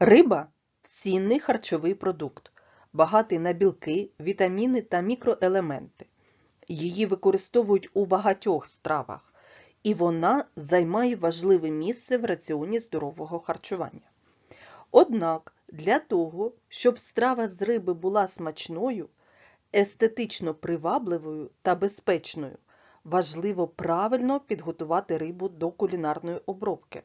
Риба цінний харчовий продукт, багатий на білки, вітаміни та мікроелементи. Її використовують у багатьох стравах, і вона займає важливе місце в раціоні здорового харчування. Однак для того, щоб страва з риби була смачною, естетично привабливою та безпечною, важливо правильно підготувати рибу до кулінарної обробки.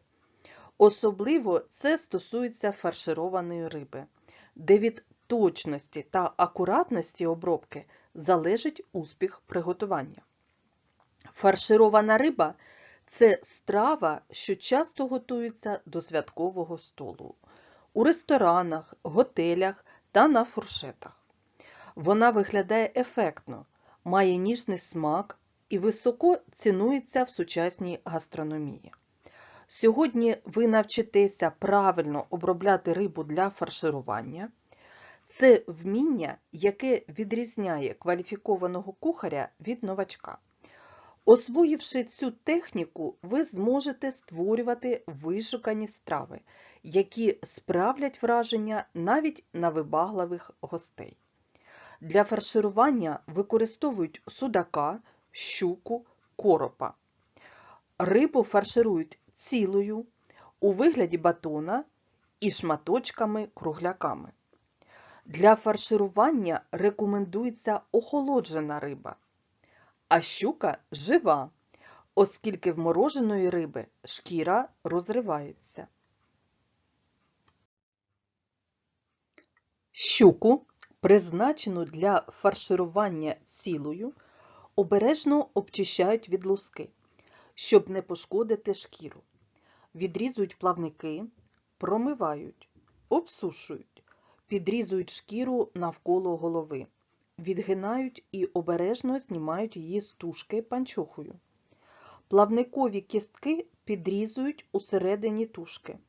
Особливо це стосується фаршированої риби, де від точності та акуратності обробки залежить успіх приготування. Фарширована риба це страва, що часто готується до святкового столу у ресторанах, готелях та на фуршетах. Вона виглядає ефектно, має ніжний смак і високо цінується в сучасній гастрономії. Сьогодні ви навчитеся правильно обробляти рибу для фарширування. Це вміння, яке відрізняє кваліфікованого кухаря від новачка. Освоївши цю техніку, ви зможете створювати вишукані страви, які справлять враження навіть на вибагливих гостей. Для фарширування використовують судака, щуку, коропа. Рибу фарширують цілою у вигляді батона і шматочками-кругляками. Для фарширування рекомендується охолоджена риба, а щука жива, оскільки в мороженої риби шкіра розривається. Щуку, призначену для фарширування цілою, обережно обчищають від луски, щоб не пошкодити шкіру. Відрізують плавники, промивають, обсушують, підрізують шкіру навколо голови, відгинають і обережно знімають її з тушки панчохою. Плавникові кістки підрізують усередині тушки.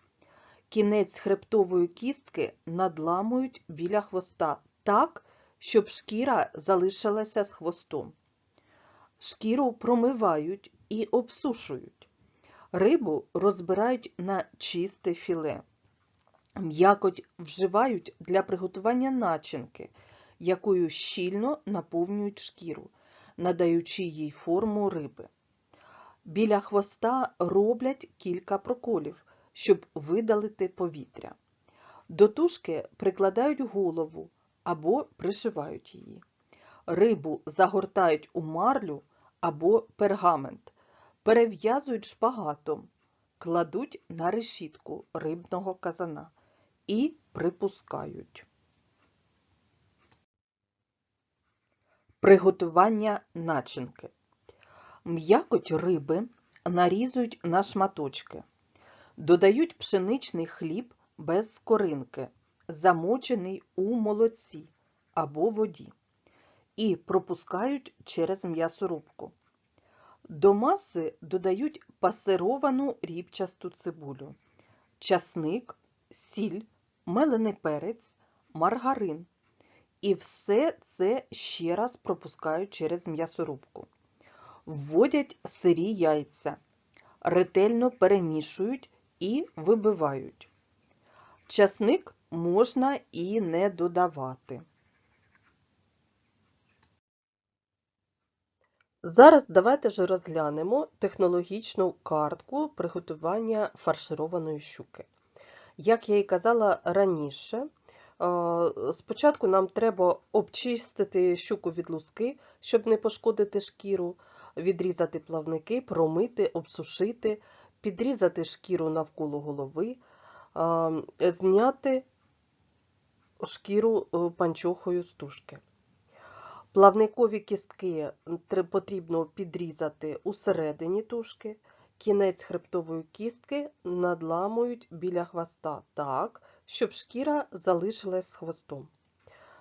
Кінець хребтової кістки надламують біля хвоста так, щоб шкіра залишилася з хвостом. Шкіру промивають і обсушують. Рибу розбирають на чисте філе. М'якоть вживають для приготування начинки, якою щільно наповнюють шкіру, надаючи їй форму риби. Біля хвоста роблять кілька проколів, щоб видалити повітря. До тушки прикладають голову або пришивають її. Рибу загортають у марлю або пергамент, перев'язують шпагатом, кладуть на решітку рибного казана і припускають. Приготування начинки. М'якоть риби нарізують на шматочки. Додають пшеничний хліб без скоринки, замочений у молоці або воді, і пропускають через м'ясорубку. До маси додають пасировану рібчасту цибулю, часник, сіль, мелений перець, маргарин. І все це ще раз пропускають через м'ясорубку. Вводять сирі яйця, ретельно перемішують і вибивають. Часник можна і не додавати. Зараз давайте ж розглянемо технологічну картку приготування фаршированої щуки. Як я і казала раніше, е, спочатку нам треба обчистити щуку від луски, щоб не пошкодити шкіру, відрізати плавники, промити, обсушити, підрізати шкіру навколо голови, е, зняти шкіру е, панчохою з тушки. Плавникові кістки потрібно підрізати усередині тушки, кінець хребтової кістки надламують біля хвоста так, щоб шкіра залишилась з хвостом.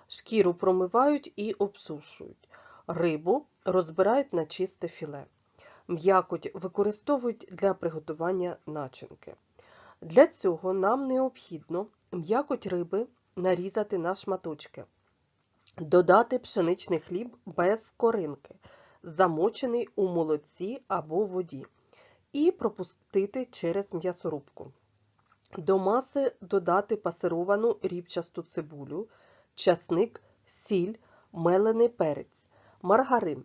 Шкіру промивають і обсушують. Рибу розбирають на чисте філе. М'якоть використовують для приготування начинки. Для цього нам необхідно м'якоть риби нарізати на шматочки. Додати пшеничний хліб без скоринки, замочений у молоці або воді, і пропустити через м'ясорубку. До маси додати пасировану рібчасту цибулю, часник, сіль, мелений перець, маргарин.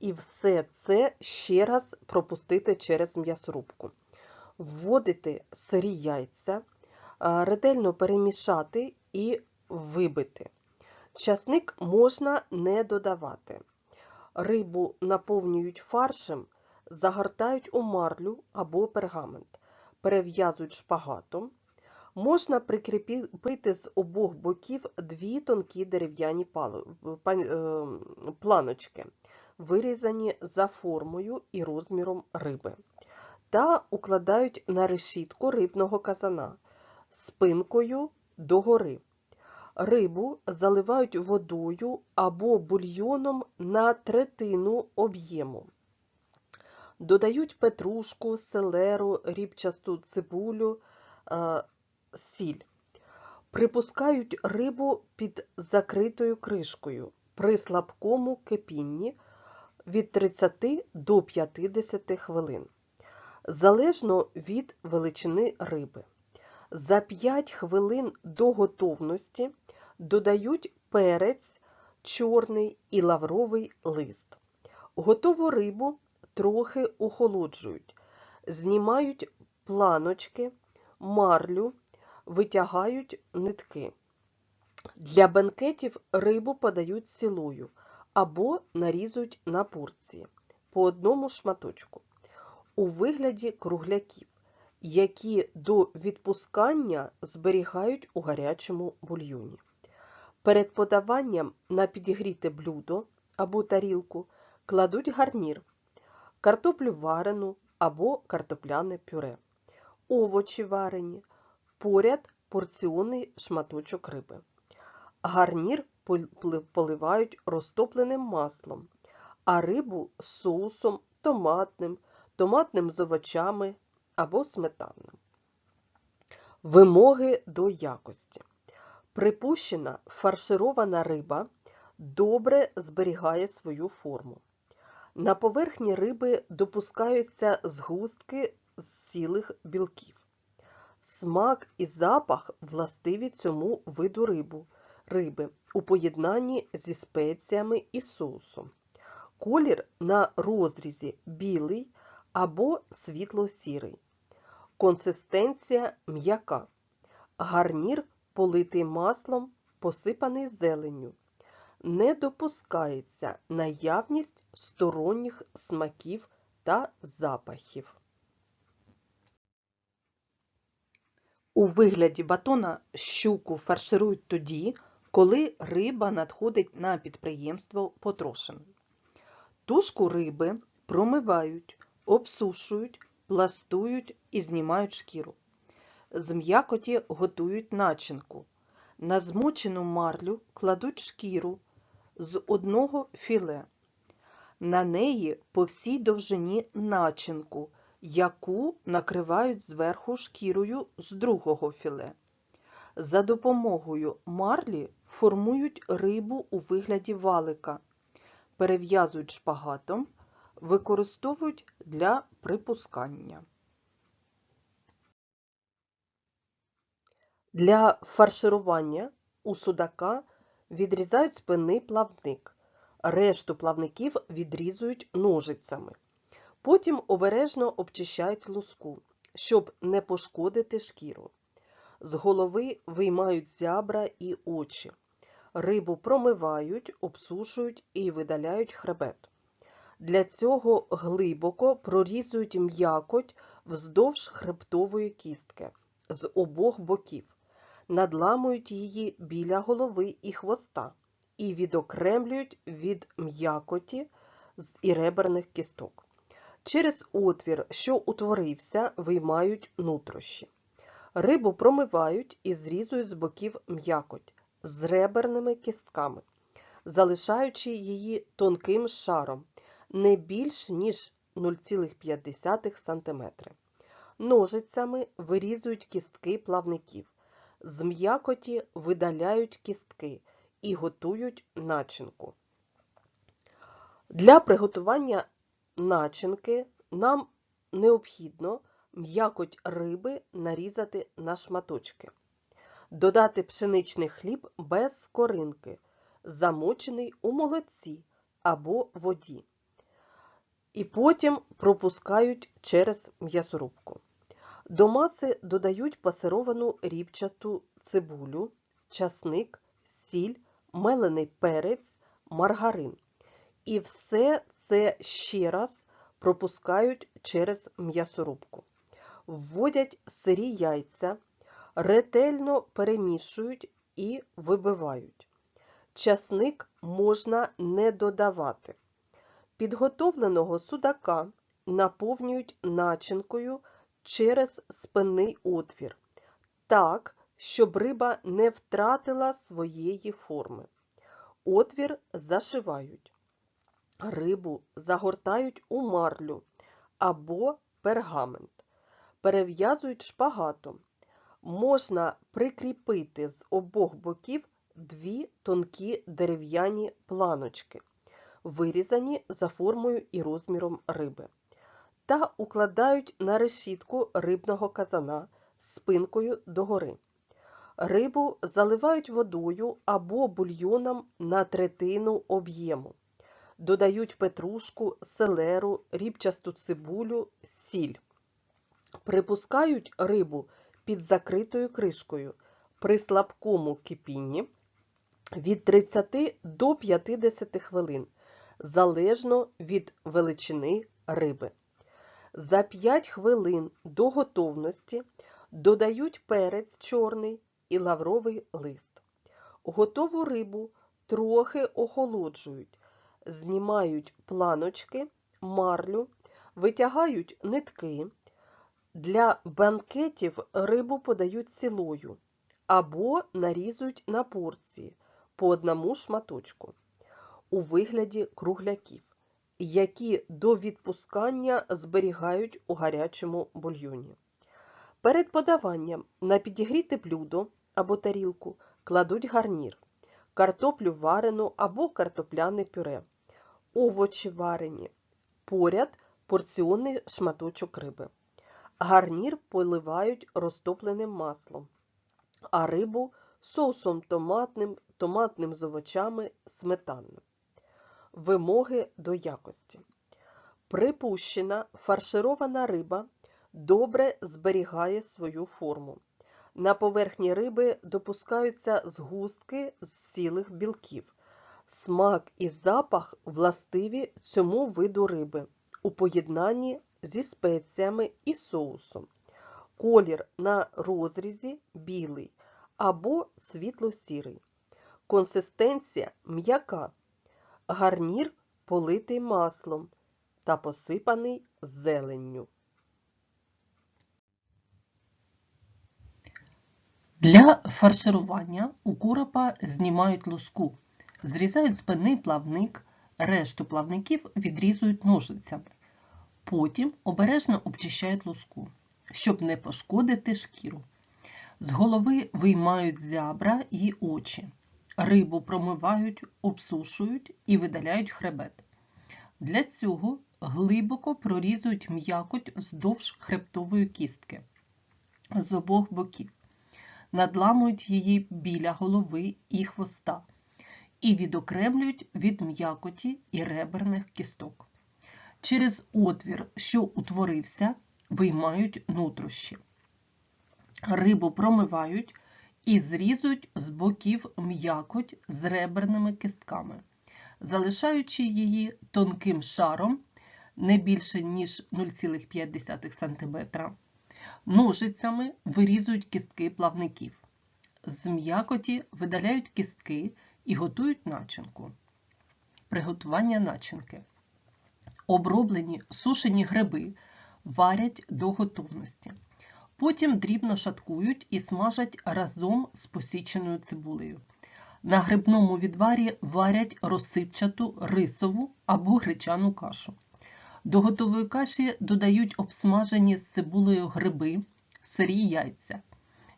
І все це ще раз пропустити через м'ясорубку. Вводити сирі яйця, ретельно перемішати і вибити. Часник можна не додавати. Рибу наповнюють фаршем, загортають у марлю або пергамент, перев'язують шпагатом. Можна прикріпити з обох боків дві тонкі дерев'яні пан- е, планочки, вирізані за формою і розміром риби, та укладають на решітку рибного казана спинкою догори. Рибу заливають водою або бульйоном на третину об'єму. Додають петрушку, селеру, рібчасту цибулю, е, сіль. Припускають рибу під закритою кришкою при слабкому кипінні від 30 до 50 хвилин, залежно від величини риби. За 5 хвилин до готовності додають перець, чорний і лавровий лист. Готову рибу трохи охолоджують, знімають планочки, марлю, витягають нитки. Для бенкетів рибу подають цілою або нарізують на порції по одному шматочку у вигляді кругляків, які до відпускання зберігають у гарячому бульйоні. Перед подаванням на підігріте блюдо або тарілку кладуть гарнір, картоплю варену або картопляне пюре, овочі варені, поряд порціонний шматочок риби. Гарнір поливають розтопленим маслом, а рибу соусом томатним, томатним з овочами або сметанним. Вимоги до якості. Припущена фарширована риба добре зберігає свою форму. На поверхні риби допускаються згустки з цілих білків. Смак і запах властиві цьому виду рибу, риби у поєднанні зі спеціями і соусом. Колір на розрізі білий або світло-сірий. Консистенція м'яка. Гарнір политий маслом, посипаний зеленню. Не допускається наявність сторонніх смаків та запахів. У вигляді батона щуку фарширують тоді, коли риба надходить на підприємство потрошеною. Тушку риби промивають, обсушують, пластують і знімають шкіру. З м'якоті готують начинку. На змочену марлю кладуть шкіру з одного філе. На неї по всій довжині начинку, яку накривають зверху шкірою з другого філе. За допомогою марлі формують рибу у вигляді валика, перев'язують шпагатом, використовують для припускання. Для фарширування у судака відрізають спинний плавник. Решту плавників відрізують ножицями. Потім обережно обчищають луску, щоб не пошкодити шкіру. З голови виймають зябра і очі. Рибу промивають, обсушують і видаляють хребет. Для цього глибоко прорізують м'якоть вздовж хребтової кістки з обох боків, надламують її біля голови і хвоста і відокремлюють від м'якоті і реберних кісток. Через отвір, що утворився, виймають нутрощі. Рибу промивають і зрізують з боків м'якоть з реберними кістками, залишаючи її тонким шаром не більш ніж 0,5 см. Ножицями вирізують кістки плавників, з м'якоті видаляють кістки і готують начинку. Для приготування начинки нам необхідно м'якоть риби нарізати на шматочки. Додати пшеничний хліб без скоринки, замочений у молоці або воді. І потім пропускають через м'ясорубку. До маси додають пасировану рібчату цибулю, часник, сіль, мелений перець, маргарин. І все це ще раз пропускають через м'ясорубку. Вводять сирі яйця, ретельно перемішують і вибивають. Часник можна не додавати. Підготовленого судака наповнюють начинкою через спинний отвір, так, щоб риба не втратила своєї форми. Отвір зашивають. Рибу загортають у марлю або пергамент, перев'язують шпагатом. Можна прикріпити з обох боків дві тонкі дерев'яні планочки, вирізані за формою і розміром риби, та укладають на решітку рибного казана спинкою догори. Рибу заливають водою або бульйоном на третину об'єму. Додають петрушку, селеру, рібчасту цибулю, сіль. Припускають рибу під закритою кришкою при слабкому кипінні від 30 до 50 хвилин, залежно від величини риби. За 5 хвилин до готовності додають перець чорний і лавровий лист. Готову рибу трохи охолоджують, знімають планочки, марлю, витягають нитки. Для банкетів рибу подають цілою або нарізують на порції по одному шматочку у вигляді кругляків, які до відпускання зберігають у гарячому бульйоні. Перед подаванням на підігріте блюдо або тарілку кладуть гарнір, картоплю варену або картопляне пюре, овочі варені, поряд порціонний шматочок риби. Гарнір поливають розтопленим маслом, а рибу соусом томатним, томатним з овочами, сметанним. Вимоги до якості. Припущена фарширована риба добре зберігає свою форму. На поверхні риби допускаються згустки з цілих білків. Смак і запах властиві цьому виду риби у поєднанні зі спеціями і соусом. Колір на розрізі білий або світло-сірий. Консистенція м'яка. Гарнір политий маслом та посипаний зеленню. Для фарширування у коропа знімають луску, зрізають спинний плавник, решту плавників відрізують ножицями. Потім обережно обчищають луску, щоб не пошкодити шкіру. З голови виймають зябра і очі. Рибу промивають, обсушують і видаляють хребет. Для цього глибоко прорізують м'якоть вздовж хребтової кістки з обох боків, надламують її біля голови і хвоста і відокремлюють від м'якоті і реберних кісток. Через отвір, що утворився, виймають нутрощі. Рибу промивають і зрізують з боків м'якоть з реберними кістками, залишаючи її тонким шаром не більше, ніж 0,5 см. Ножицями вирізують кістки плавників. З м'якоті видаляють кістки і готують начинку. Приготування начинки. Оброблені сушені гриби варять до готовності. Потім дрібно шаткують і смажать разом з посіченою цибулею. На грибному відварі варять розсипчату рисову або гречану кашу. До готової каші додають обсмажені з цибулею гриби, сирі яйця.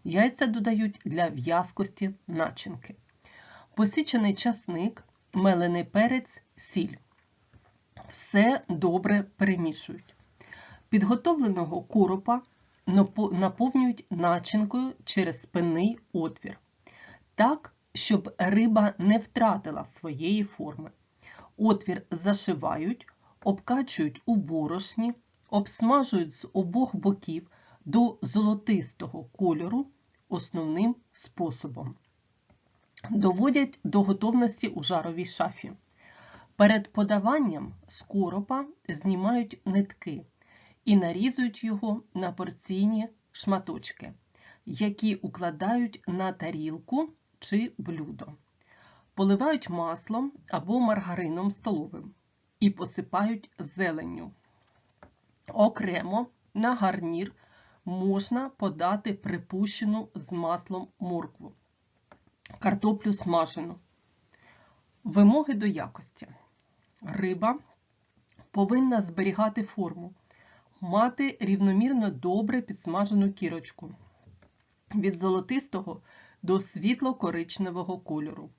Яйця додають для в'язкості начинки. Посічений часник, мелений перець, сіль. Все добре перемішують. Підготовленого коропа наповнюють начинкою через спинний отвір, так, щоб риба не втратила своєї форми. Отвір зашивають, обкачують у борошні, обсмажують з обох боків до золотистого кольору основним способом. Доводять до готовності у жаровій шафі. Перед подаванням з коропа знімають нитки і нарізують його на порційні шматочки, які укладають на тарілку чи блюдо. Поливають маслом або маргарином столовим і посипають зеленню. Окремо на гарнір можна подати припущену з маслом моркву, картоплю смажену. Вимоги до якості. Риба повинна зберігати форму, мати рівномірно добре підсмажену кірочку від золотистого до світло-коричневого кольору.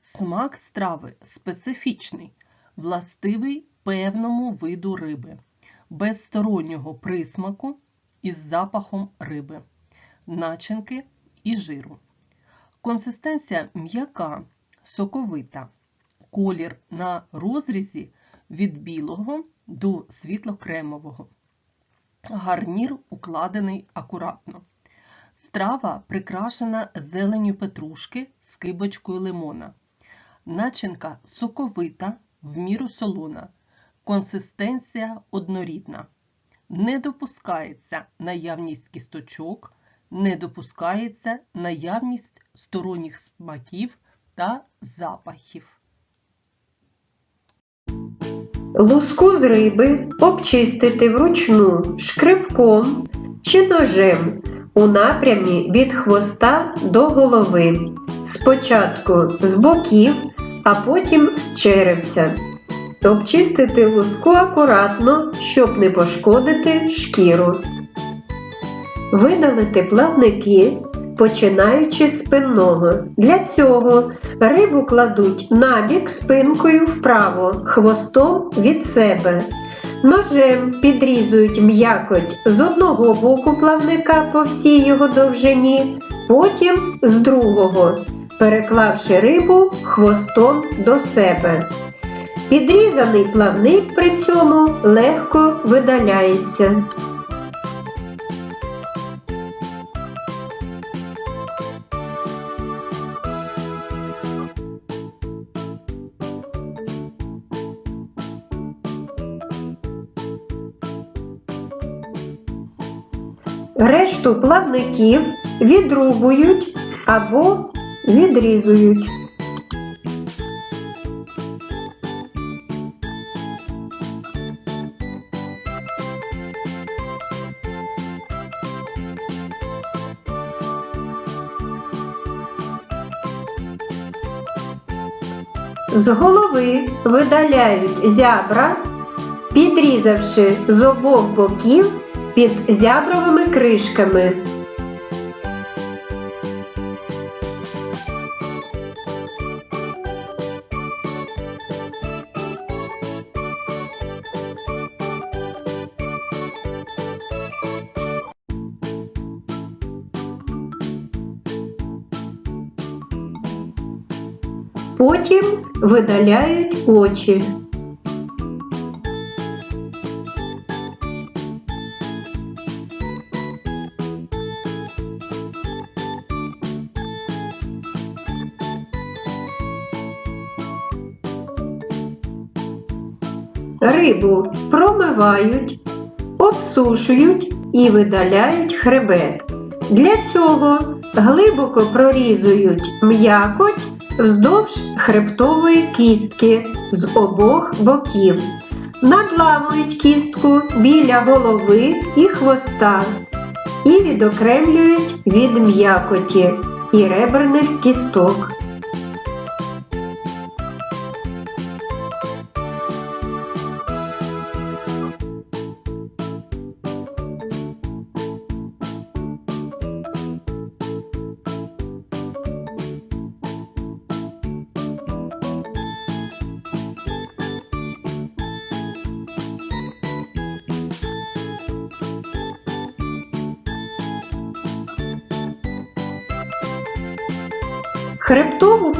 Смак страви специфічний, властивий певному виду риби, без стороннього присмаку із запахом риби, начинки і жиру. Консистенція м'яка, соковита, колір на розрізі від білого до світло-кремового. Гарнір укладений акуратно. Страва прикрашена зеленю петрушки з кибочкою лимона. Начинка соковита, в міру солона. Консистенція однорідна. Не допускається наявність кісточок, не допускається наявність сторонніх смаків та запахів. Луску з риби обчистити вручну шкребком чи ножем у напрямі від хвоста до голови. Спочатку з боків, а потім з черевця. Обчистити луску акуратно, щоб не пошкодити шкіру. Видалити плавники, починаючи з спинного. Для цього рибу кладуть набік спинкою вправо, хвостом від себе. Ножем підрізують м'якоть з одного боку плавника по всій його довжині, потім з другого, переклавши рибу хвостом до себе. Підрізаний плавник при цьому легко видаляється. Решту плавників відрубують або відрізують. З голови видаляють зябра, підрізавши з обох боків під зябровими кришками. Потім видаляють очі. Рибу промивають, обсушують і видаляють хребет. Для цього глибоко прорізують м'якоть вздовж хребтової кістки з обох боків. Надламують кістку біля голови і хвоста і відокремлюють від м'якоті і реберних кісток.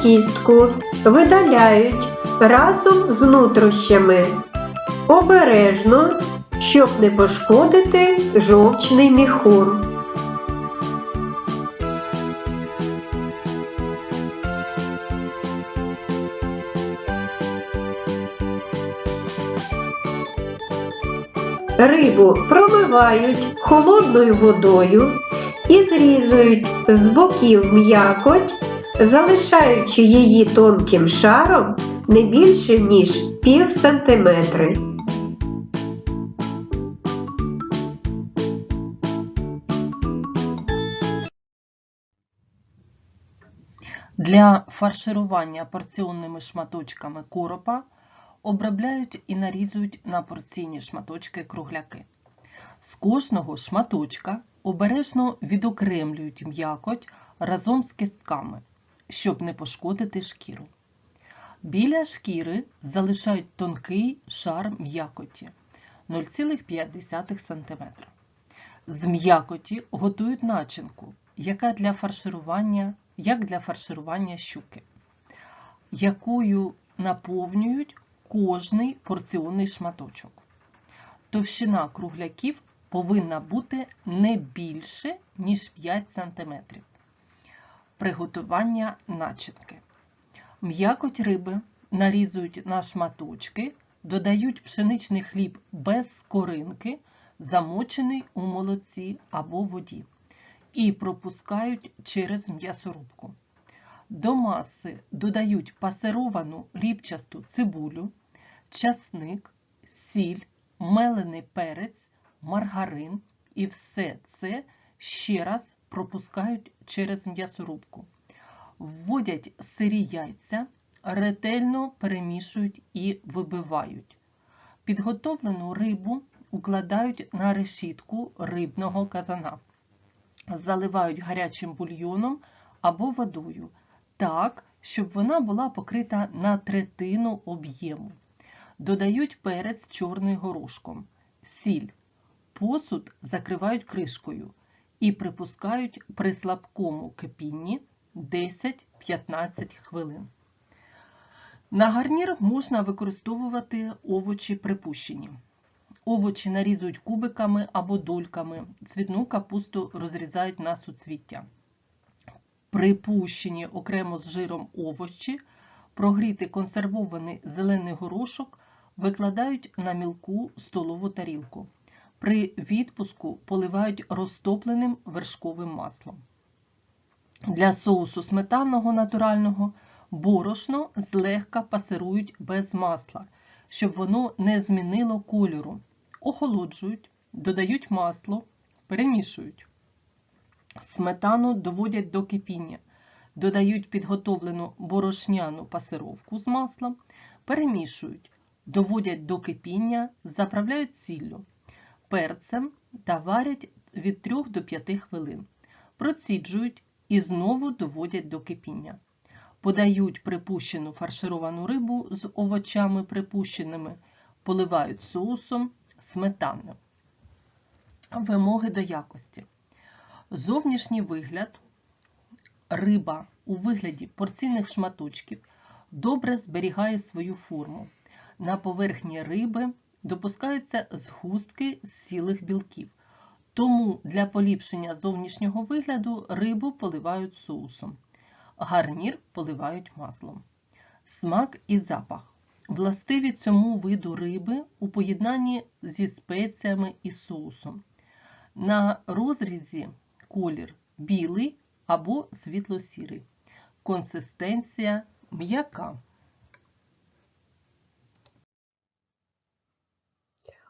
Кістку видаляють разом з нутрощами. Обережно, щоб не пошкодити жовчний міхур. Рибу промивають холодною водою і зрізують з боків м'якоть, залишаючи її тонким шаром не більше ніж пів сантиметри. Для фарширування порціонними шматочками коропа обробляють і нарізують на порційні шматочки кругляки. З кожного шматочка обережно відокремлюють м'якоть разом з кістками, щоб не пошкодити шкіру. Біля шкіри залишають тонкий шар м'якоті 0,5 см. З м'якоті готують начинку, яка для фарширування, як для фарширування щуки, якою наповнюють кожний порціонний шматочок. Товщина кругляків повинна бути не більше, ніж 5 см. Приготування начинки. М'якоть риби нарізують на шматочки, додають пшеничний хліб без скоринки, замочений у молоці або воді, і пропускають через м'ясорубку. До маси додають пасеровану рібчасту цибулю, часник, сіль, мелений перець, маргарин і все це ще раз пропускають через м'ясорубку. Вводять сирі яйця, ретельно перемішують і вибивають. Підготовлену рибу укладають на решітку рибного казана, заливають гарячим бульйоном або водою, так, щоб вона була покрита на третину об'єму. Додають перець чорний горошком, сіль. Посуд закривають кришкою і припускають при слабкому кипінні 10-15 хвилин. На гарнір можна використовувати овочі припущені. Овочі нарізують кубиками або дольками, цвітну капусту розрізають на суцвіття. Припущені окремо з жиром овочі, прогріти консервований зелений горошок викладають на мілку столову тарілку. При відпуску поливають розтопленим вершковим маслом. Для соусу сметанного натурального борошно злегка пасирують без масла, щоб воно не змінило кольору. Охолоджують, додають масло, перемішують. Сметану доводять до кипіння, додають підготовлену борошняну пасировку з маслом, перемішують, доводять до кипіння, заправляють сіллю, перцем та варять від 3 до 5 хвилин. Проціджують і знову доводять до кипіння. Подають припущену фаршировану рибу з овочами припущеними, поливають соусом сметанним. Вимоги до якості. Зовнішній вигляд риба у вигляді порційних шматочків добре зберігає свою форму. На поверхні риби допускаються згустки з сілих білків. Тому для поліпшення зовнішнього вигляду рибу поливають соусом. Гарнір поливають маслом. Смак і запах. Властиві цьому виду риби у поєднанні зі спеціями і соусом. На розрізі колір білий або світло-сірий. Консистенція м'яка.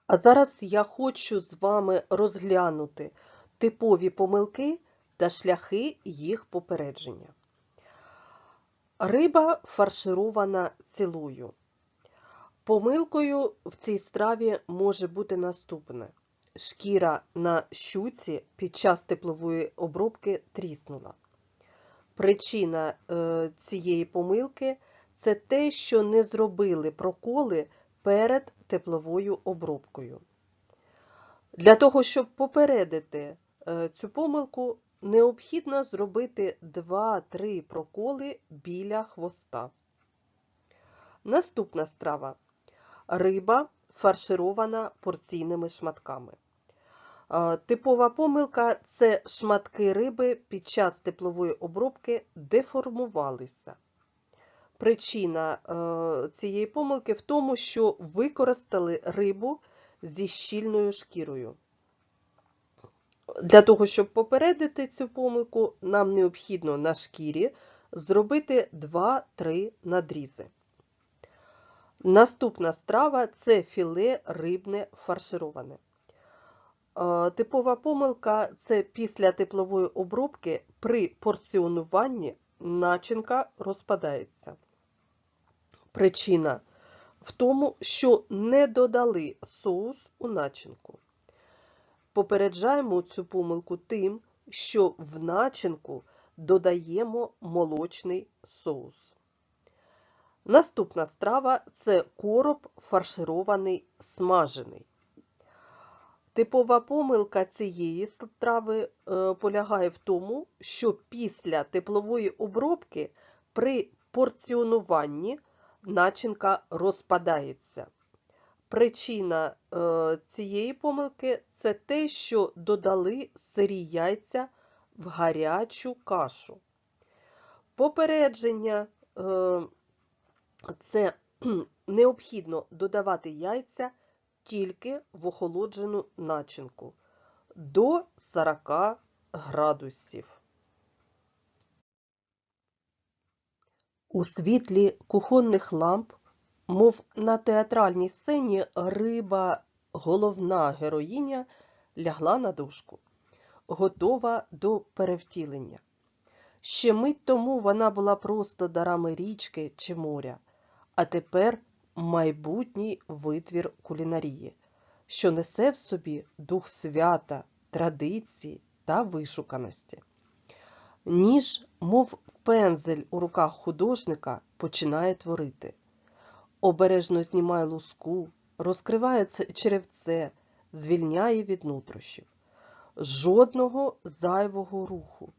А зараз я хочу з вами розглянути типові помилки та шляхи їх попередження. Риба фарширована цілою. Помилкою в цій страві може бути наступне. Шкіра на щуці під час теплової обробки тріснула. Причина е, цієї помилки це те, що не зробили проколи перед тепловою обробкою. Для того, щоб попередити е, цю помилку, необхідно зробити 2-3 проколи біля хвоста. Наступна страва. Риба фарширована порційними шматками. Е, Типова помилка це шматки риби під час теплової обробки деформувалися. Причина е, цієї помилки в тому, що використали рибу зі щільною шкірою. Для того, щоб попередити цю помилку, нам необхідно на шкірі зробити 2-3 надрізи. Наступна страва це філе рибне фаршироване. Е, Типова помилка це після теплової обробки при порціонуванні начинка розпадається. Причина в тому, що не додали соус у начинку. Попереджаємо цю помилку тим, що в начинку додаємо молочний соус. Наступна страва це короб фарширований смажений. Типова помилка цієї страви е, полягає в тому, що після теплової обробки при порціонуванні начинка розпадається. Причина е, цієї помилки це те, що додали сирі яйця в гарячу кашу. Попередження е, це необхідно додавати яйця тільки в охолоджену начинку до 40 градусів. У світлі кухонних ламп, мов на театральній сцені, риба, головна героїня, лягла на дошку, готова до перевтілення. Ще мить тому вона була просто дарами річки чи моря, а тепер майбутній витвір кулінарії, що несе в собі дух свята, традиції та вишуканості. Ніж, мов пензель у руках художника, починає творити. Обережно знімає луску, розкриває черевце, звільняє від нутрощів. Жодного зайвого руху.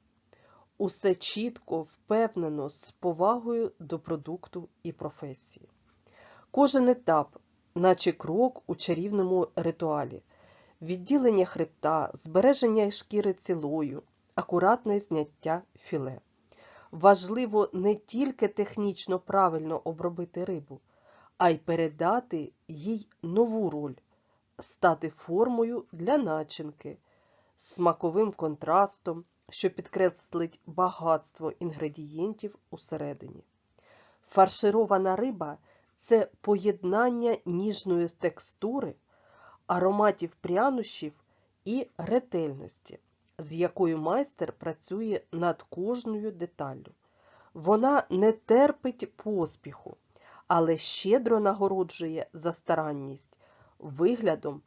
Усе чітко, впевнено, з повагою до продукту і професії. Кожен етап, наче крок у чарівному ритуалі, відділення хребта, збереження шкіри цілою, акуратне зняття філе. Важливо не тільки технічно правильно обробити рибу, а й передати їй нову роль, стати формою для начинки, смаковим контрастом, що підкреслить багатство інгредієнтів усередині. Фарширована риба це поєднання ніжної текстури, ароматів прянощів і ретельності, з якою майстер працює над кожною деталлю. Вона не терпить поспіху, але щедро нагороджує за старанність, виглядом,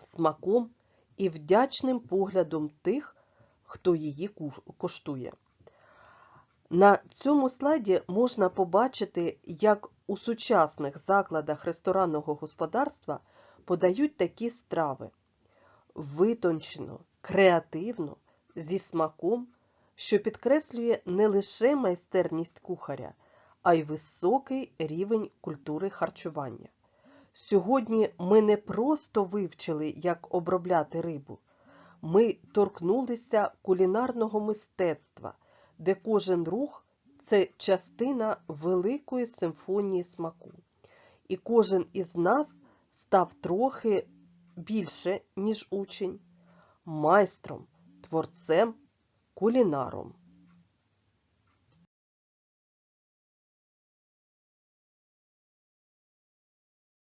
смаком і вдячним поглядом тих, хто її коштує. На цьому слайді можна побачити, як у сучасних закладах ресторанного господарства подають такі страви витончено, креативно, зі смаком, що підкреслює не лише майстерність кухаря, а й високий рівень культури харчування. Сьогодні ми не просто вивчили, як обробляти рибу, ми торкнулися кулінарного мистецтва, де кожен рух це частина великої симфонії смаку. І кожен із нас став трохи більше, ніж учень, майстром, творцем, кулінаром.